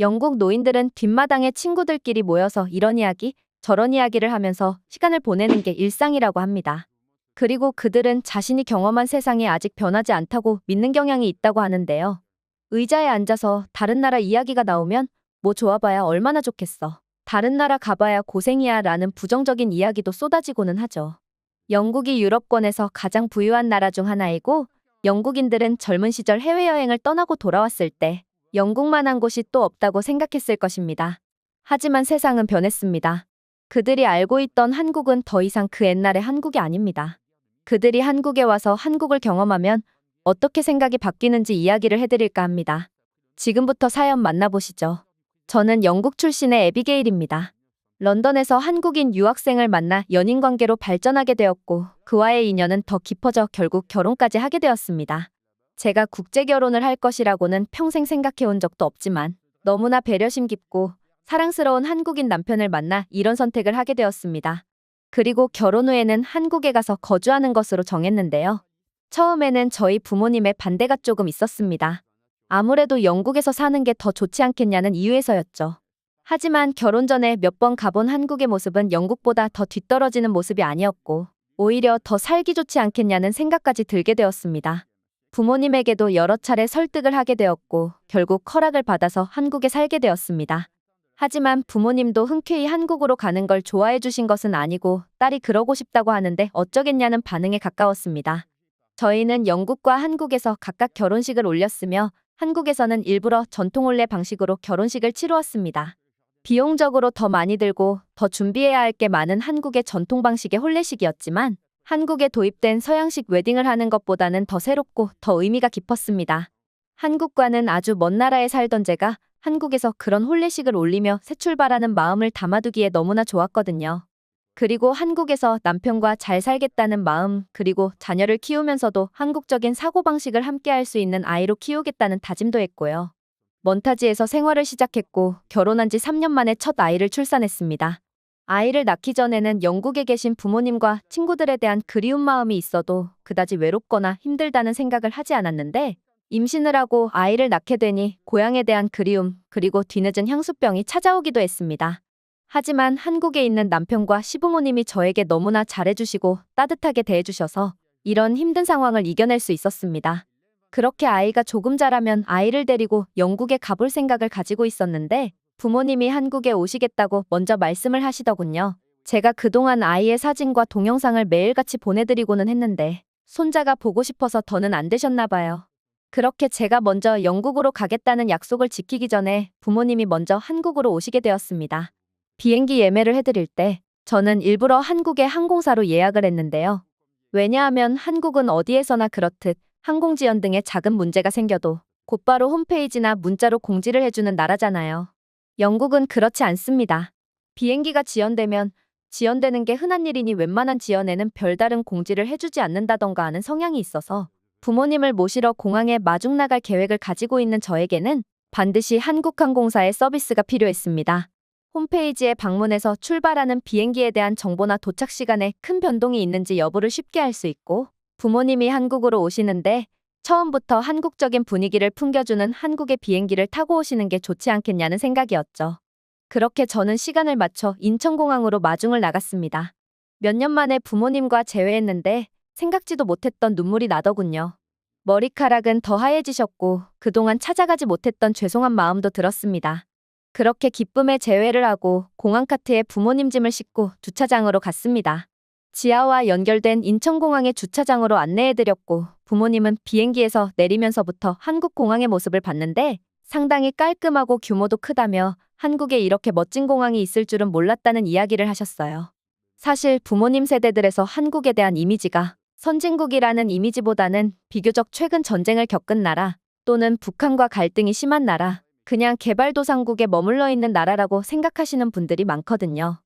영국 노인들은 뒷마당에 친구들끼리 모여서 이런 이야기, 저런 이야기를 하면서 시간을 보내는 게 일상이라고 합니다. 그리고 그들은 자신이 경험한 세상이 아직 변하지 않다고 믿는 경향이 있다고 하는데요. 의자에 앉아서 다른 나라 이야기가 나오면 뭐 좋아봐야 얼마나 좋겠어. 다른 나라 가봐야 고생이야 라는 부정적인 이야기도 쏟아지고는 하죠. 영국이 유럽권에서 가장 부유한 나라 중 하나이고 영국인들은 젊은 시절 해외여행을 떠나고 돌아왔을 때 영국만한 곳이 또 없다고 생각했을 것입니다. 하지만 세상은 변했습니다. 그들이 알고 있던 한국은 더 이상 그 옛날의 한국이 아닙니다. 그들이 한국에 와서 한국을 경험하면 어떻게 생각이 바뀌는지 이야기를 해드릴까 합니다. 지금부터 사연 만나보시죠. 저는 영국 출신의 에비게일입니다. 런던에서 한국인 유학생을 만나 연인 관계로 발전하게 되었고 그와의 인연은 더 깊어져 결국 결혼까지 하게 되었습니다. 제가 국제 결혼을 할 것이라고는 평생 생각해 온 적도 없지만 너무나 배려심 깊고 사랑스러운 한국인 남편을 만나 이런 선택을 하게 되었습니다. 그리고 결혼 후에는 한국에 가서 거주하는 것으로 정했는데요. 처음에는 저희 부모님의 반대가 조금 있었습니다. 아무래도 영국에서 사는 게 더 좋지 않겠냐는 이유에서였죠. 하지만 결혼 전에 몇 번 가본 한국의 모습은 영국보다 더 뒤떨어지는 모습이 아니었고, 오히려 더 살기 좋지 않겠냐는 생각까지 들게 되었습니다. 부모님에게도 여러 차례 설득을 하게 되었고, 결국 허락을 받아서 한국에 살게 되었습니다. 하지만 부모님도 흔쾌히 한국으로 가는 걸 좋아해 주신 것은 아니고, 딸이 그러고 싶다고 하는데 어쩌겠냐는 반응에 가까웠습니다. 저희는 영국과 한국에서 각각 결혼식을 올렸으며, 한국에서는 일부러 전통 혼례 방식으로 결혼식을 치루었습니다. 비용적으로 더 많이 들고 더 준비해야 할 게 많은 한국의 전통 방식의 혼례식이었지만 한국에 도입된 서양식 웨딩을 하는 것보다는 더 새롭고 더 의미가 깊었습니다. 한국과는 아주 먼 나라에 살던 제가 한국에서 그런 혼례식을 올리며 새 출발하는 마음을 담아두기에 너무나 좋았거든요. 그리고 한국에서 남편과 잘 살겠다는 마음, 그리고 자녀를 키우면서도 한국적인 사고방식을 함께 할 수 있는 아이로 키우겠다는 다짐도 했고요. 먼타지에서 생활을 시작했고 결혼한 지 3년 만에 첫 아이를 출산했습니다. 아이를 낳기 전에는 영국에 계신 부모님과 친구들에 대한 그리운 마음이 있어도 그다지 외롭거나 힘들다는 생각을 하지 않았는데 임신을 하고 아이를 낳게 되니 고향에 대한 그리움 그리고 뒤늦은 향수병이 찾아오기도 했습니다. 하지만 한국에 있는 남편과 시부모님이 저에게 너무나 잘해주시고 따뜻하게 대해주셔서 이런 힘든 상황을 이겨낼 수 있었습니다. 그렇게 아이가 조금 자라면 아이를 데리고 영국에 가볼 생각을 가지고 있었는데 부모님이 한국에 오시겠다고 먼저 말씀을 하시더군요. 제가 그동안 아이의 사진과 동영상을 매일같이 보내드리고는 했는데 손자가 보고 싶어서 더는 안 되셨나 봐요. 그렇게 제가 먼저 영국으로 가겠다는 약속을 지키기 전에 부모님이 먼저 한국으로 오시게 되었습니다. 비행기 예매를 해드릴 때 저는 일부러 한국의 항공사로 예약을 했는데요. 왜냐하면 한국은 어디에서나 그렇듯 항공 지연 등의 작은 문제가 생겨도 곧바로 홈페이지나 문자로 공지를 해주는 나라잖아요. 영국은 그렇지 않습니다. 비행기가 지연되면 지연되는 게 흔한 일이니 웬만한 지연에는 별다른 공지를 해주지 않는다던가 하는 성향이 있어서 부모님을 모시러 공항에 마중 나갈 계획을 가지고 있는 저에게는 반드시 한국항공사의 서비스가 필요했습니다. 홈페이지에 방문해서 출발하는 비행기에 대한 정보나 도착 시간에 큰 변동이 있는지 여부를 쉽게 알 수 있고 부모님이 한국으로 오시는데 처음부터 한국적인 분위기를 풍겨주는 한국의 비행기를 타고 오시는 게 좋지 않겠냐는 생각이었죠. 그렇게 저는 시간을 맞춰 인천공항으로 마중을 나갔습니다. 몇 년 만에 부모님과 재회했는데 생각지도 못했던 눈물이 나더군요. 머리카락은 더 하얘지셨고 그동안 찾아가지 못했던 죄송한 마음도 들었습니다. 그렇게 기쁨의 재회를 하고 공항 카트에 부모님 짐을 싣고 주차장으로 갔습니다. 지하와 연결된 인천공항의 주차장으로 안내해드렸고 부모님은 비행기에서 내리면서부터 한국공항의 모습을 봤는데 상당히 깔끔하고 규모도 크다며 한국에 이렇게 멋진 공항이 있을 줄은 몰랐다는 이야기를 하셨어요. 사실 부모님 세대들에서 한국에 대한 이미지가 선진국이라는 이미지보다는 비교적 최근 전쟁을 겪은 나라 또는 북한과 갈등이 심한 나라, 그냥 개발도상국에 머물러 있는 나라라고 생각하시는 분들이 많거든요.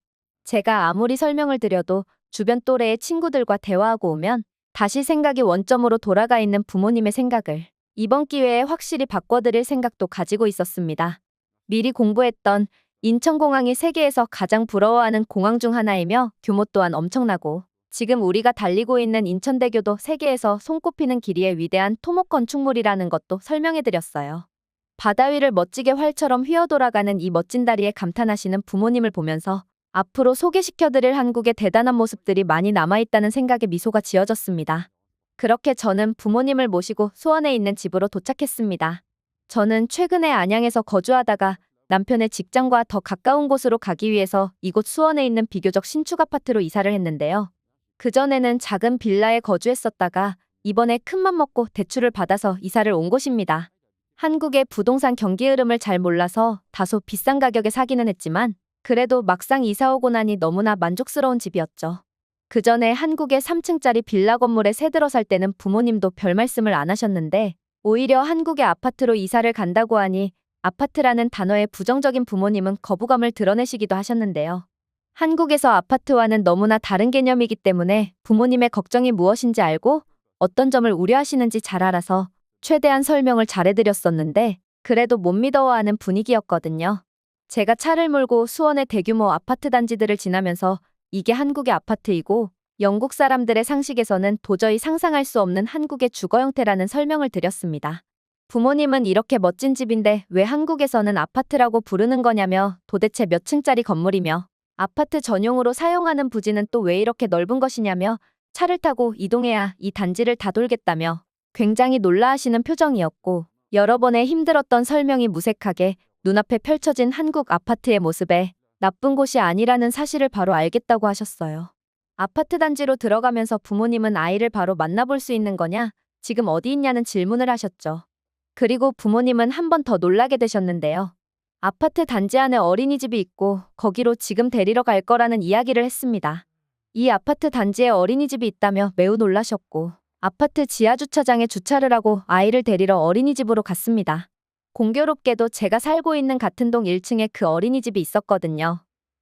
제가 아무리 설명을 드려도 주변 또래의 친구들과 대화하고 오면 다시 생각이 원점으로 돌아가 있는 부모님의 생각을 이번 기회에 확실히 바꿔드릴 생각도 가지고 있었습니다. 미리 공부했던 인천공항이 세계에서 가장 부러워하는 공항 중 하나이며 규모 또한 엄청나고 지금 우리가 달리고 있는 인천대교도 세계에서 손꼽히는 길이의 위대한 토목 건축물이라는 것도 설명해드렸어요. 바다 위를 멋지게 활처럼 휘어 돌아가는 이 멋진 다리에 감탄하시는 부모님을 보면서 앞으로 소개시켜드릴 한국의 대단한 모습들이 많이 남아있다는 생각에 미소가 지어졌습니다. 그렇게 저는 부모님을 모시고 수원에 있는 집으로 도착했습니다. 저는 최근에 안양에서 거주하다가 남편의 직장과 더 가까운 곳으로 가기 위해서 이곳 수원에 있는 비교적 신축 아파트로 이사를 했는데요. 그전에는 작은 빌라에 거주했었다가 이번에 큰맘 먹고 대출을 받아서 이사를 온 곳입니다. 한국의 부동산 경기 흐름을 잘 몰라서 다소 비싼 가격에 사기는 했지만 그래도 막상 이사 오고 나니 너무나 만족스러운 집이었죠. 그 전에 한국의 3층짜리 빌라 건물에 새 들어 살 때는 부모님도 별 말씀을 안 하셨는데 오히려 한국의 아파트로 이사를 간다고 하니 아파트라는 단어에 부정적인 부모님은 거부감을 드러내시기도 하셨는데요. 한국에서 아파트와는 너무나 다른 개념이기 때문에 부모님의 걱정이 무엇인지 알고 어떤 점을 우려하시는지 잘 알아서 최대한 설명을 잘해드렸었는데 그래도 못 믿어하는 분위기였거든요. 제가 차를 몰고 수원의 대규모 아파트 단지들을 지나면서 이게 한국의 아파트이고 영국 사람들의 상식에서는 도저히 상상할 수 없는 한국의 주거 형태라는 설명을 드렸습니다. 부모님은 이렇게 멋진 집인데 왜 한국에서는 아파트라고 부르는 거냐며 도대체 몇 층짜리 건물이며 아파트 전용으로 사용하는 부지는 또 왜 이렇게 넓은 것이냐며 차를 타고 이동해야 이 단지를 다 돌겠다며 굉장히 놀라하시는 표정이었고 여러 번의 힘들었던 설명이 무색하게 눈앞에 펼쳐진 한국 아파트의 모습에 나쁜 곳이 아니라는 사실을 바로 알겠다고 하셨어요. 아파트 단지로 들어가면서 부모님은 아이를 바로 만나볼 수 있는 거냐? 지금 어디 있냐는 질문을 하셨죠. 그리고 부모님은 한 번 더 놀라게 되셨는데요. 아파트 단지 안에 어린이집이 있고 거기로 지금 데리러 갈 거라는 이야기를 했습니다. 이 아파트 단지에 어린이집이 있다며 매우 놀라셨고 아파트 지하 주차장에 주차를 하고 아이를 데리러 어린이집으로 갔습니다. 공교롭게도 제가 살고 있는 같은 동 1층에 그 어린이집이 있었거든요.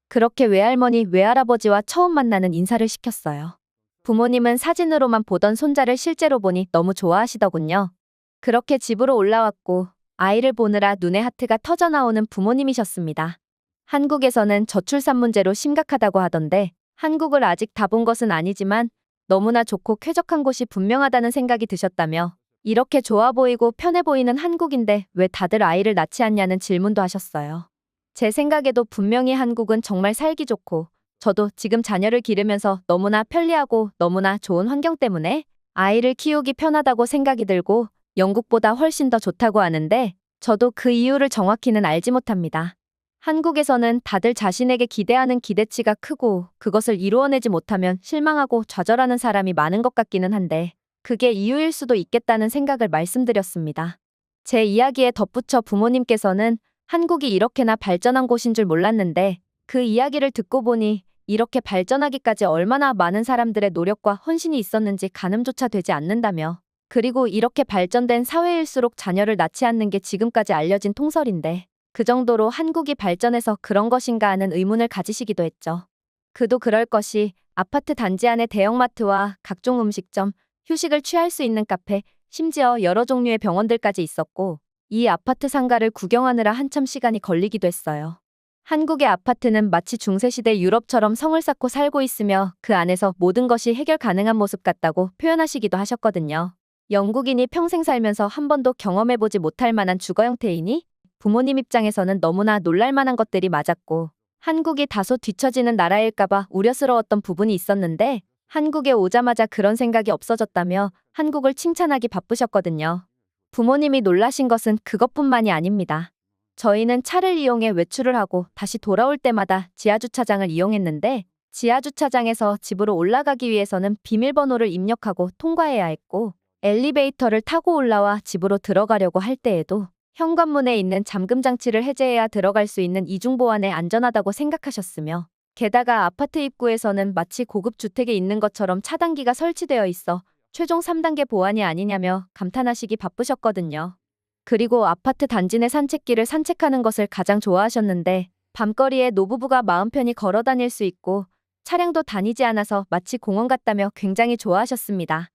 그렇게 외할머니, 외할아버지와 처음 만나는 인사를 시켰어요. 부모님은 사진으로만 보던 손자를 실제로 보니 너무 좋아하시더군요. 그렇게 집으로 올라왔고 아이를 보느라 눈에 하트가 터져 나오는 부모님이셨습니다. 한국에서는 저출산 문제로 심각하다고 하던데 한국을 아직 다 본 것은 아니지만 너무나 좋고 쾌적한 곳이 분명하다는 생각이 드셨다며 이렇게 좋아 보이고 편해 보이는 한국인데 왜 다들 아이를 낳지 않냐는 질문도 하셨어요. 제 생각에도 분명히 한국은 정말 살기 좋고 저도 지금 자녀를 기르면서 너무나 편리하고 너무나 좋은 환경 때문에 아이를 키우기 편하다고 생각이 들고 영국보다 훨씬 더 좋다고 하는데 저도 그 이유를 정확히는 알지 못합니다. 한국에서는 다들 자신에게 기대하는 기대치가 크고 그것을 이루어내지 못하면 실망하고 좌절하는 사람이 많은 것 같기는 한데 그게 이유일 수도 있겠다는 생각을 말씀드렸습니다. 제 이야기에 덧붙여 부모님께서는 한국이 이렇게나 발전한 곳인 줄 몰랐는데 그 이야기를 듣고 보니 이렇게 발전하기까지 얼마나 많은 사람들의 노력과 헌신이 있었는지 가늠조차 되지 않는다며 그리고 이렇게 발전된 사회일수록 자녀를 낳지 않는 게 지금까지 알려진 통설인데 그 정도로 한국이 발전해서 그런 것인가 하는 의문을 가지시기도 했죠. 그도 그럴 것이 아파트 단지 안에 대형마트와 각종 음식점, 휴식을 취할 수 있는 카페, 심지어 여러 종류의 병원들까지 있었고 이 아파트 상가를 구경하느라 한참 시간이 걸리기도 했어요. 한국의 아파트는 마치 중세시대 유럽처럼 성을 쌓고 살고 있으며 그 안에서 모든 것이 해결 가능한 모습 같다고 표현하시기도 하셨거든요. 영국인이 평생 살면서 한 번도 경험해보지 못할 만한 주거 형태이니 부모님 입장에서는 너무나 놀랄만한 것들이 맞았고 한국이 다소 뒤처지는 나라일까봐 우려스러웠던 부분이 있었는데 한국에 오자마자 그런 생각이 없어졌다며 한국을 칭찬하기 바쁘셨거든요. 부모님이 놀라신 것은 그것뿐만이 아닙니다. 저희는 차를 이용해 외출을 하고 다시 돌아올 때마다 지하주차장을 이용했는데 지하주차장에서 집으로 올라가기 위해서는 비밀번호를 입력하고 통과해야 했고 엘리베이터를 타고 올라와 집으로 들어가려고 할 때에도 현관문에 있는 잠금 장치를 해제해야 들어갈 수 있는 이중 보안에 안전하다고 생각하셨으며 게다가 아파트 입구에서는 마치 고급 주택에 있는 것처럼 차단기가 설치되어 있어 최종 3단계 보안이 아니냐며 감탄하시기 바쁘셨거든요. 그리고 아파트 단지 내 산책길을 산책하는 것을 가장 좋아하셨는데 밤거리에 노부부가 마음 편히 걸어 다닐 수 있고 차량도 다니지 않아서 마치 공원 같다며 굉장히 좋아하셨습니다.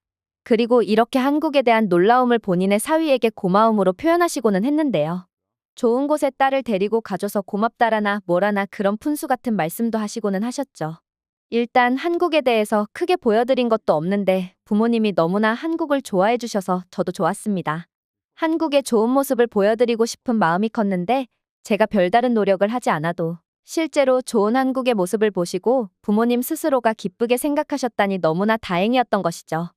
그리고 이렇게 한국에 대한 놀라움을 본인의 사위에게 고마움으로 표현하시고는 했는데요. 좋은 곳에 딸을 데리고 가줘서 고맙다라나 뭐라나 그런 푼수 같은 말씀도 하시고는 하셨죠. 일단 한국에 대해서 크게 보여드린 것도 없는데 부모님이 너무나 한국을 좋아해 주셔서 저도 좋았습니다. 한국의 좋은 모습을 보여드리고 싶은 마음이 컸는데 제가 별다른 노력을 하지 않아도 실제로 좋은 한국의 모습을 보시고 부모님 스스로가 기쁘게 생각하셨다니 너무나 다행이었던 것이죠.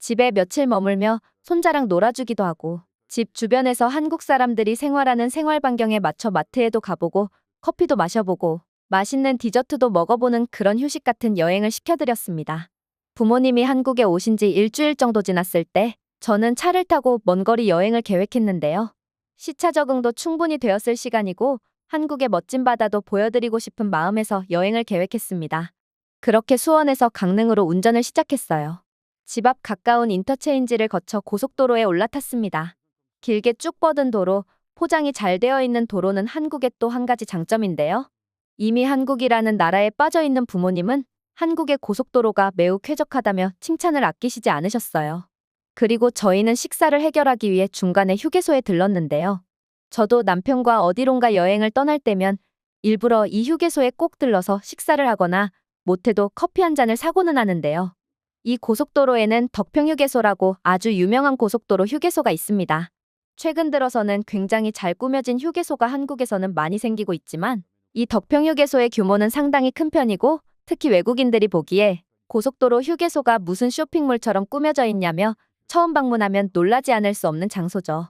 집에 며칠 머물며 손자랑 놀아주기도 하고 집 주변에서 한국 사람들이 생활하는 생활 반경에 맞춰 마트에도 가보고 커피도 마셔보고 맛있는 디저트도 먹어보는 그런 휴식 같은 여행을 시켜드렸습니다. 부모님이 한국에 오신 지 일주일 정도 지났을 때 저는 차를 타고 먼 거리 여행을 계획했는데요. 시차 적응도 충분히 되었을 시간이고 한국의 멋진 바다도 보여드리고 싶은 마음에서 여행을 계획했습니다. 그렇게 수원에서 강릉으로 운전을 시작했어요. 집 앞 가까운 인터체인지를 거쳐 고속도로에 올라탔습니다. 길게 쭉 뻗은 도로, 포장이 잘 되어 있는 도로는 한국의 또 한 가지 장점인데요. 이미 한국이라는 나라에 빠져 있는 부모님은 한국의 고속도로가 매우 쾌적하다며 칭찬을 아끼시지 않으셨어요. 그리고 저희는 식사를 해결하기 위해 중간에 휴게소에 들렀는데요. 저도 남편과 어디론가 여행을 떠날 때면 일부러 이 휴게소에 꼭 들러서 식사를 하거나 못해도 커피 한 잔을 사고는 하는데요. 이 고속도로에는 덕평 휴게소라고 아주 유명한 고속도로 휴게소가 있습니다. 최근 들어서는 굉장히 잘 꾸며진 휴게소가 한국에서는 많이 생기고 있지만 이 덕평 휴게소의 규모는 상당히 큰 편이고 특히 외국인들이 보기에 고속도로 휴게소가 무슨 쇼핑몰처럼 꾸며져 있냐며 처음 방문하면 놀라지 않을 수 없는 장소죠.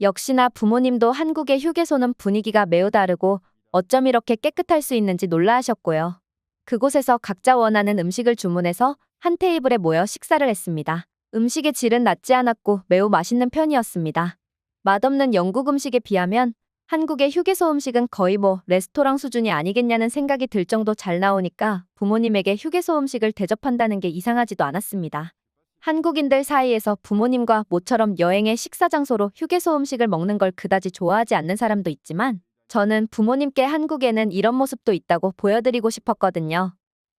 역시나 부모님도 한국의 휴게소는 분위기가 매우 다르고 어쩜 이렇게 깨끗할 수 있는지 놀라하셨고요. 그곳에서 각자 원하는 음식을 주문해서 한 테이블에 모여 식사를 했습니다. 음식의 질은 낮지 않았고 매우 맛있는 편이었습니다. 맛없는 영국 음식에 비하면 한국의 휴게소 음식은 거의 뭐 레스토랑 수준이 아니겠냐는 생각이 들 정도 잘 나오니까 부모님에게 휴게소 음식을 대접한다는 게 이상하지도 않았습니다. 한국인들 사이에서 부모님과 모처럼 여행의 식사 장소로 휴게소 음식을 먹는 걸 그다지 좋아하지 않는 사람도 있지만 저는 부모님께 한국에는 이런 모습도 있다고 보여드리고 싶었거든요.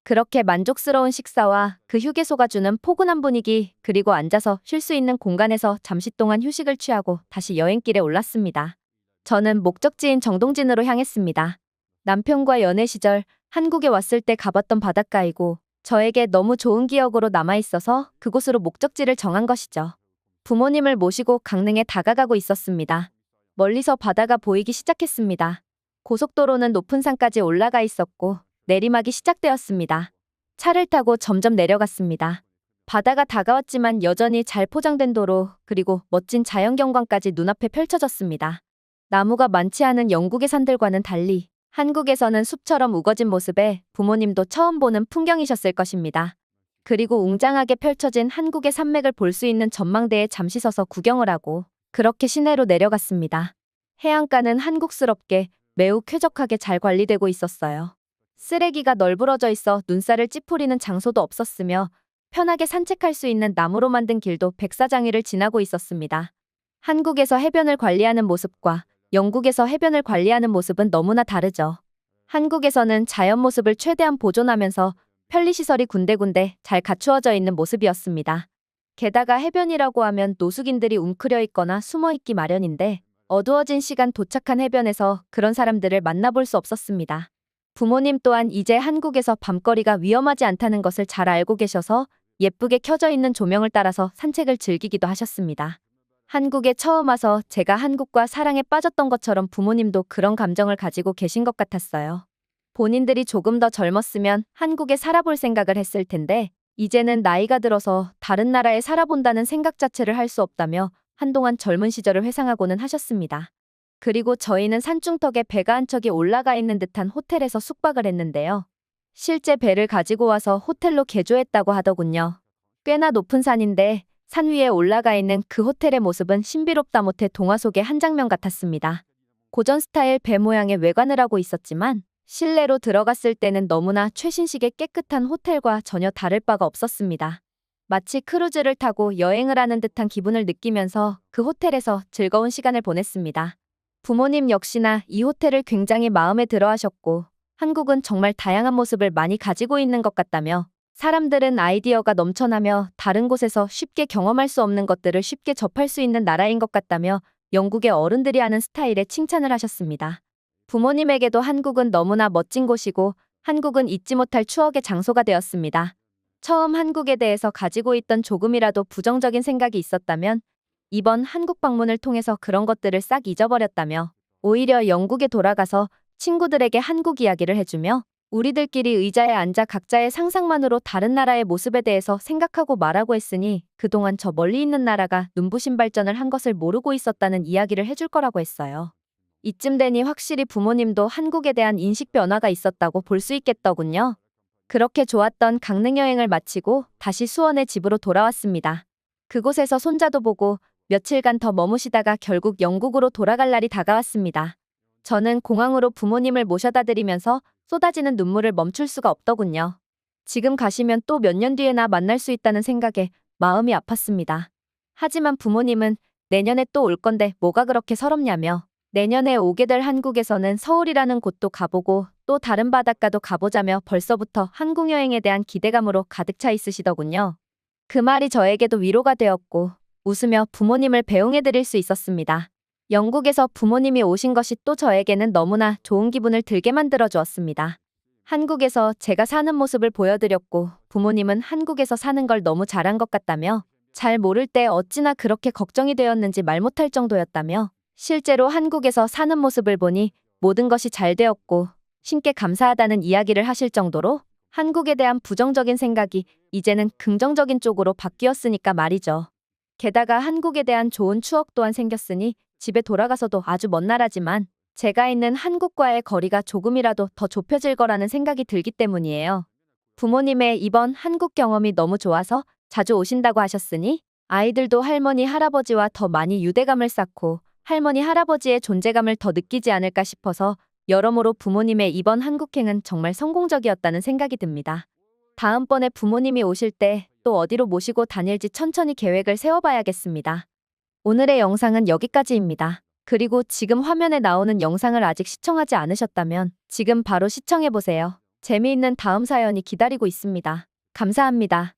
그렇게 만족스러운 식사와 그 휴게소가 주는 포근한 분위기 그리고 앉아서 쉴 수 있는 공간에서 잠시 동안 휴식을 취하고 다시 여행길에 올랐습니다. 저는 목적지인 정동진으로 향했습니다. 남편과 연애 시절 한국에 왔을 때 가봤던 바닷가이고 저에게 너무 좋은 기억으로 남아있어서 그곳으로 목적지를 정한 것이죠. 부모님을 모시고 강릉에 다가가고 있었습니다. 멀리서 바다가 보이기 시작했습니다. 고속도로는 높은 산까지 올라가 있었고 내리막이 시작되었습니다. 차를 타고 점점 내려갔습니다. 바다가 다가왔지만 여전히 잘 포장된 도로 그리고 멋진 자연경관까지 눈앞에 펼쳐졌습니다. 나무가 많지 않은 영국의 산들과는 달리 한국에서는 숲처럼 우거진 모습에 부모님도 처음 보는 풍경이셨을 것입니다. 그리고 웅장하게 펼쳐진 한국의 산맥을 볼 수 있는 전망대에 잠시 서서 구경을 하고 그렇게 시내로 내려갔습니다. 해안가는 한국스럽게 매우 쾌적하게 잘 관리되고 있었어요. 쓰레기가 널브러져 있어 눈살을 찌푸리는 장소도 없었으며 편하게 산책할 수 있는 나무로 만든 길도 백사장위를 지나고 있었습니다. 한국에서 해변을 관리하는 모습과 영국에서 해변을 관리하는 모습은 너무나 다르죠. 한국에서는 자연 모습을 최대한 보존하면서 편리시설이 군데군데 잘 갖추어져 있는 모습이었습니다. 게다가 해변이라고 하면 노숙인들이 웅크려 있거나 숨어 있기 마련인데 어두워진 시간 도착한 해변에서 그런 사람들을 만나볼 수 없었습니다. 부모님 또한 이제 한국에서 밤거리가 위험하지 않다는 것을 잘 알고 계셔서 예쁘게 켜져 있는 조명을 따라서 산책을 즐기기도 하셨습니다. 한국에 처음 와서 제가 한국과 사랑에 빠졌던 것처럼 부모님도 그런 감정을 가지고 계신 것 같았어요. 본인들이 조금 더 젊었으면 한국에 살아볼 생각을 했을 텐데, 이제는 나이가 들어서 다른 나라에 살아본다는 생각 자체를 할 수 없다며 한동안 젊은 시절을 회상하고는 하셨습니다. 그리고 저희는 산중턱에 배가 한 척이 올라가 있는 듯한 호텔에서 숙박을 했는데요. 실제 배를 가지고 와서 호텔로 개조했다고 하더군요. 꽤나 높은 산인데 산 위에 올라가 있는 그 호텔의 모습은 신비롭다 못해 동화 속의 한 장면 같았습니다. 고전 스타일 배 모양의 외관을 하고 있었지만 실내로 들어갔을 때는 너무나 최신식의 깨끗한 호텔과 전혀 다를 바가 없었습니다. 마치 크루즈를 타고 여행을 하는 듯한 기분을 느끼면서 그 호텔에서 즐거운 시간을 보냈습니다. 부모님 역시나 이 호텔을 굉장히 마음에 들어 하셨고 한국은 정말 다양한 모습을 많이 가지고 있는 것 같다며 사람들은 아이디어가 넘쳐나며 다른 곳에서 쉽게 경험할 수 없는 것들을 쉽게 접할 수 있는 나라인 것 같다며 영국의 어른들이 하는 스타일에 칭찬을 하셨습니다. 부모님에게도 한국은 너무나 멋진 곳이고 한국은 잊지 못할 추억의 장소가 되었습니다. 처음 한국에 대해서 가지고 있던 조금이라도 부정적인 생각이 있었다면 이번 한국 방문을 통해서 그런 것들을 싹 잊어버렸다며 오히려 영국에 돌아가서 친구들에게 한국 이야기를 해주며 우리들끼리 의자에 앉아 각자의 상상만으로 다른 나라의 모습에 대해서 생각하고 말하고 했으니 그동안 저 멀리 있는 나라가 눈부신 발전을 한 것을 모르고 있었다는 이야기를 해줄 거라고 했어요. 이쯤 되니 확실히 부모님도 한국에 대한 인식 변화가 있었다고 볼 수 있겠더군요. 그렇게 좋았던 강릉 여행을 마치고 다시 수원의 집으로 돌아왔습니다. 그곳에서 손자도 보고 며칠간 더 머무시다가 결국 영국으로 돌아갈 날이 다가왔습니다. 저는 공항으로 부모님을 모셔다 드리면서 쏟아지는 눈물을 멈출 수가 없더군요. 지금 가시면 또 몇 년 뒤에나 만날 수 있다는 생각에 마음이 아팠습니다. 하지만 부모님은 내년에 또 올 건데 뭐가 그렇게 서럽냐며 내년에 오게 될 한국에서는 서울이라는 곳도 가보고 또 다른 바닷가도 가보자며 벌써부터 한국 여행에 대한 기대감으로 가득 차 있으시더군요. 그 말이 저에게도 위로가 되었고 웃으며 부모님을 배웅해 드릴 수 있었습니다. 영국에서 부모님이 오신 것이 또 저에게는 너무나 좋은 기분을 들게 만들어 주었습니다. 한국에서 제가 사는 모습을 보여드렸고 부모님은 한국에서 사는 걸 너무 잘한 것 같다며 잘 모를 때 어찌나 그렇게 걱정이 되었는지 말 못할 정도였다며 실제로 한국에서 사는 모습을 보니 모든 것이 잘 되었고 신께 감사하다는 이야기를 하실 정도로 한국에 대한 부정적인 생각이 이제는 긍정적인 쪽으로 바뀌었으니까 말이죠. 게다가 한국에 대한 좋은 추억 또한 생겼으니 집에 돌아가서도 아주 먼 나라지만 제가 있는 한국과의 거리가 조금이라도 더 좁혀질 거라는 생각이 들기 때문이에요. 부모님의 이번 한국 경험이 너무 좋아서 자주 오신다고 하셨으니 아이들도 할머니, 할아버지와 더 많이 유대감을 쌓고 할머니, 할아버지의 존재감을 더 느끼지 않을까 싶어서 여러모로 부모님의 이번 한국행은 정말 성공적이었다는 생각이 듭니다. 다음번에 부모님이 오실 때 또 어디로 모시고 다닐지 천천히 계획을 세워봐야겠습니다. 오늘의 영상은 여기까지입니다. 그리고 지금 화면에 나오는 영상을 아직 시청하지 않으셨다면 지금 바로 시청해보세요. 재미있는 다음 사연이 기다리고 있습니다. 감사합니다.